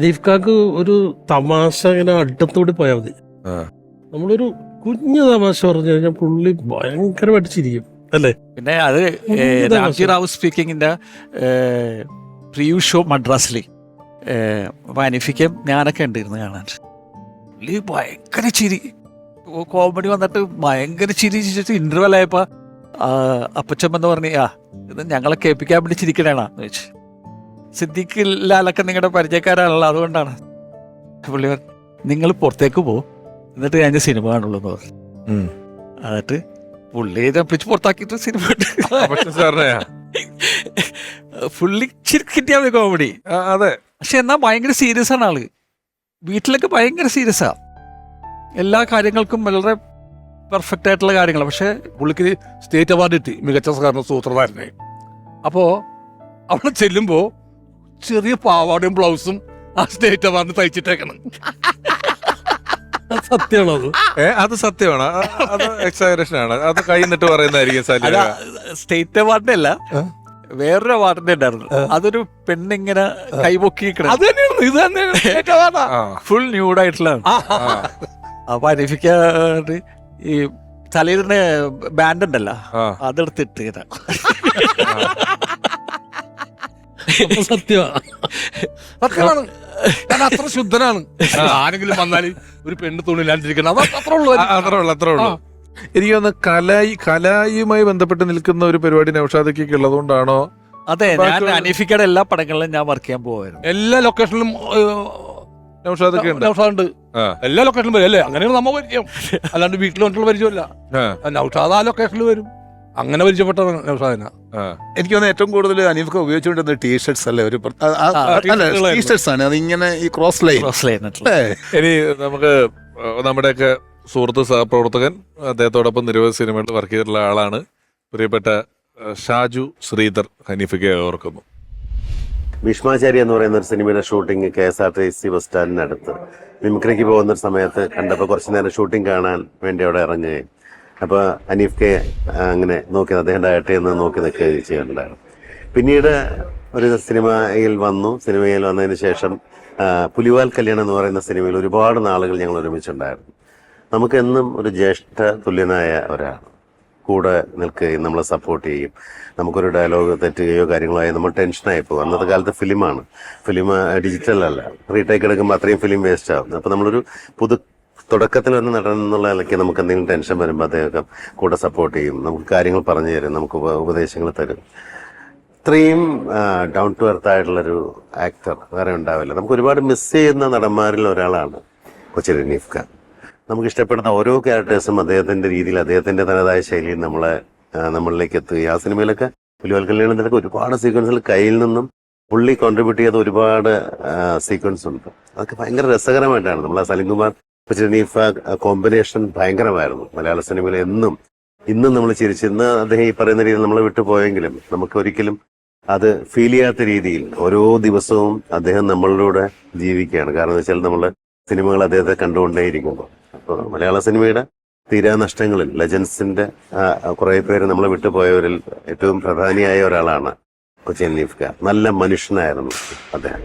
ദീപ്കാക്ക് ഒരു തമാശ ഇങ്ങനെ അടുത്തൂടി പോയാൽ മതി നമ്മളൊരു കുഞ്ഞു തമാശ പറഞ്ഞു കഴിഞ്ഞാൽ പുള്ളി ഭയങ്കരമായിട്ട് ചിരിക്കും അല്ലേ? പിന്നെ അത് രാംജി റാവു സ്പീക്കിങ്ങിന്റെ പ്രിയു ഷോ മദ്രാസിൽ വാനിഫിക്കും ഞാനൊക്കെ ഉണ്ടായിരുന്നു കാണാൻ. പുള്ളി ഭയങ്കര ചിരി. കോമഡി വന്നിട്ട് ഭയങ്കര ചിരി ചിരിച്ചിട്ട് ഇന്റർവെൽ ആയപ്പോ അപ്പച്ചമ്മ പറഞ്ഞു ആ ഇത് ഞങ്ങളെ കേൾപ്പിക്കാൻ വേണ്ടി ചിരിക്കണേണാന്ന് ചോദിച്ചു. സിദ്ദിഖ് ലാലൊക്കെ നിങ്ങളുടെ പരിചയക്കാരാണല്ലോ അതുകൊണ്ടാണ്. പുള്ളി നിങ്ങൾ പുറത്തേക്ക് പോകും എന്നിട്ട് ഞാൻ സിനിമ കാണുള്ളൂ എന്ന് പറഞ്ഞു. എന്നിട്ട് പുള്ളി പിടിച്ച് പുറത്താക്കിയിട്ട് സിനിമ പുള്ളി ചിരിക്കിട്ടിയാ കോമഡി അതെ. പക്ഷെ എന്നാ ഭയങ്കര സീരിയസ് ആണ് ആൾ. വീട്ടിലൊക്കെ ഭയങ്കര സീരിയസാ എല്ലാ കാര്യങ്ങൾക്കും വളരെ പെർഫെക്റ്റ് ആയിട്ടുള്ള കാര്യങ്ങൾ പക്ഷെ പുള്ളിക്ക് സ്റ്റേറ്റ് അവാർഡ് കിട്ടി. മികച്ച സഹകരണ സൂത്രധാരനെ അപ്പോ അവിടെ ചെല്ലുമ്പോ ചെറിയ പാവാടയും ബ്ലൗസും ആ സ്റ്റേറ്റ് അവാർഡിന് തയ്ച്ചിട്ടേക്കണം. സത്യമാണോ അത്? ഏ അത് സത്യമാണ്. അത് എക്സാഗ്രേഷൻ ആണ്. അത് കൈ നിട്ട് പറയുന്നതായിരിക്കും അല്ല സല്യ സ്റ്റേറ്റ് അവാർഡിന്റെ അല്ല? വേറൊരു അവാർഡിന്റെ ഉണ്ടായിരുന്നു. അതൊരു പെണ്ണിങ്ങനെ കൈപൊക്കി അത് തന്നെയാണ് ഇത് തന്നെയാണ് സ്റ്റേറ്റ് അവാർഡാ ആ. ഫുൾ ന്യൂഡായിട്ടുള്ള അപ്പൊ അനിഫിക്കാണ്ട് ഈ തലയിലിന്റെ ബാൻഡ് ഉണ്ടല്ലോ. ആ. അതെടുത്തിട്ട് ഇങ്ങനെ. സത്യമാണ്. ഞാൻ അത്ര ശുദ്ധനാണ്. ആരെങ്കിലും വന്നാൽ ഒരു പെണ്ണ് തുണിയില്ലാണ്ടിരിക്കണം അത് അത്ര ഉള്ളു. അത്ര ഉള്ളു അത്രേ ഉള്ളൂ. എനിക്ക് തോന്നുന്നു കലായി കലായുമായി ബന്ധപ്പെട്ട് നിൽക്കുന്ന ഒരു പരിപാടി നൌഷാദക്കൊക്കെ ഉള്ളതുകൊണ്ടാണോ? അതെ ഞാൻ അനീഫിക്കയുടെ എല്ലാ പടങ്ങളിലും ഞാൻ വർക്ക് ചെയ്യാൻ പോവായിരുന്നു. എല്ലാ ലൊക്കേഷനിലും നൌഷാദൊക്കെ ഉണ്ട്. നൗഷാദുണ്ട്. എല്ലാ ലൊക്കേഷനിലും വരും. അല്ലേ? അങ്ങനെയാണ് നമ്മ പരിചയം. അല്ലാണ്ട് വീട്ടിൽ വന്നിട്ടുള്ള പരിചയമല്ല. നൗഷാദ് ആ ലൊക്കേഷനിൽ വരും. അങ്ങനെ പരിചയപ്പെട്ട സാധന. എനിക്ക് തോന്നുന്നു ഏറ്റവും കൂടുതൽ അനീഫൊക്കെ ഉപയോഗിച്ചുകൊണ്ടിരുന്ന ടീഷർട്സ് അല്ലേ? ഒരു ടീഷർട്സ് ആണ്. അത് ഇങ്ങനെ ഈ ക്രോസ് ലൈൻ ക്രോസ് ഇനി നമുക്ക് നമ്മുടെയൊക്കെ സുഹൃത്ത് സഹപ്രവർത്തകൻ അദ്ദേഹത്തോടൊപ്പം നിരവധി സിനിമകളിൽ വർക്ക് ചെയ്തിട്ടുള്ള ആളാണ്. പ്രിയപ്പെട്ട ഷാജു ശ്രീധർ ഹനീഫയ്ക്ക് ഓർക്കുന്നു. ഭീഷ്മാചാരി എന്ന് പറയുന്ന ഒരു സിനിമയുടെ shooting K S R T C bus സ്റ്റാൻഡിനടുത്ത്. മിമിക്രിക്ക് പോകുന്ന ഒരു സമയത്ത് കണ്ടപ്പോൾ കുറച്ച് നേരം ഷൂട്ടിംഗ് കാണാൻ വേണ്ടി അവിടെ ഇറങ്ങുകയും അപ്പോൾ അനീഫ് കെ അങ്ങനെ നോക്കി അദ്ദേഹം ഡയറക്റ്റ് ചെയ്യുന്നത് നോക്കി നിൽക്കുകയും ചെയ്യുന്നുണ്ടായിരുന്നു പിന്നീട് ഒരു സിനിമയിൽ വന്നു. സിനിമയിൽ വന്നതിന് ശേഷം പുലിവാൽ കല്യാണം എന്ന് പറയുന്ന സിനിമയിൽ ഒരുപാട് നാളുകൾ ഞങ്ങൾ ഒരുമിച്ചുണ്ടായിരുന്നു. നമുക്കെന്നും ഒരു ജ്യേഷ്ഠ തുല്യനായ ഒരാൾ കൂടെ നിൽക്കുകയും നമ്മളെ സപ്പോർട്ട് ചെയ്യും നമുക്കൊരു ഡയലോഗ് തെറ്റുകയോ കാര്യങ്ങളോ ആയി നമ്മൾ ടെൻഷനായി പോകും. അന്നത്തെ കാലത്ത് ഫിലിമാണ് ഫിലിം ഡിജിറ്റൽ അല്ല. റീടേക്ക് എടുക്കുമ്പോൾ അത്രയും ഫിലിം വേസ്റ്റ് ആവും. അപ്പോൾ നമ്മളൊരു പുതു തുടക്കത്തിൽ വന്ന് നടൻ എന്നുള്ള നിലയ്ക്ക് നമുക്ക് എന്തെങ്കിലും ടെൻഷൻ വരുമ്പോൾ അദ്ദേഹം കൂടെ സപ്പോർട്ട് ചെയ്യും. നമുക്ക് കാര്യങ്ങൾ പറഞ്ഞു തരും നമുക്ക് ഉപദേശങ്ങൾ തരും. ഇത്രയും ഡൗൺ ടു എർത്ത് ആയിട്ടുള്ളൊരു ആക്ടർ വേറെ ഉണ്ടാവില്ല. നമുക്ക് ഒരുപാട് മിസ് ചെയ്യുന്ന നടന്മാരിൽ ഒരാളാണ് കൊച്ചി റനീഫ് ഖാൻ. നമുക്ക് ഇഷ്ടപ്പെടുന്ന ഓരോ ക്യാരക്ടേഴ്സും അദ്ദേഹത്തിന്റെ രീതിയിൽ അദ്ദേഹത്തിന്റെ തനതായ ശൈലിയിൽ നമ്മളെ നമ്മളിലേക്ക് എത്തുകയും ആ സിനിമയിലൊക്കെ പുലിവാൽ കല്യാണത്തിലൊക്കെ ഒരുപാട് സീക്വൻസിൽ കയ്യിൽ നിന്നും പുള്ളി കോൺട്രിബ്യൂട്ട് ചെയ്ത ഒരുപാട് സീക്വൻസ് ഉണ്ട്. അതൊക്കെ ഭയങ്കര രസകരമായിട്ടാണ്. നമ്മൾ ആ സലിംകുമാർ റനീഫ കോമ്പിനേഷൻ ഭയങ്കരമായിരുന്നു. മലയാള സിനിമയിൽ എന്നും ഇന്നും നമ്മൾ ചിരിച്ചു ഇന്ന് അദ്ദേഹം ഈ പറയുന്ന രീതിയിൽ നമ്മൾ വിട്ടുപോയെങ്കിലും നമുക്ക് ഒരിക്കലും അത് ഫീൽ ചെയ്യാത്ത രീതിയിൽ ഓരോ ദിവസവും അദ്ദേഹം നമ്മളിലൂടെ ജീവിക്കുകയാണ്. കാരണം എന്ന് വെച്ചാൽ നമ്മൾ സിനിമകൾ അദ്ദേഹത്തെ കണ്ടുകൊണ്ടേയിരിക്കുമ്പോൾ അപ്പോൾ മലയാള സിനിമയുടെ തീരാനഷ്ടങ്ങളിൽ ലെജൻസിന്റെ കുറെ പേര് നമ്മൾ വിട്ടുപോയവരിൽ ഏറ്റവും പ്രധാനിയായ ഒരാളാണ് കൊച്ചിൻ ലീഫ്ക നല്ല മനുഷ്യനായിരുന്നു അദ്ദേഹം.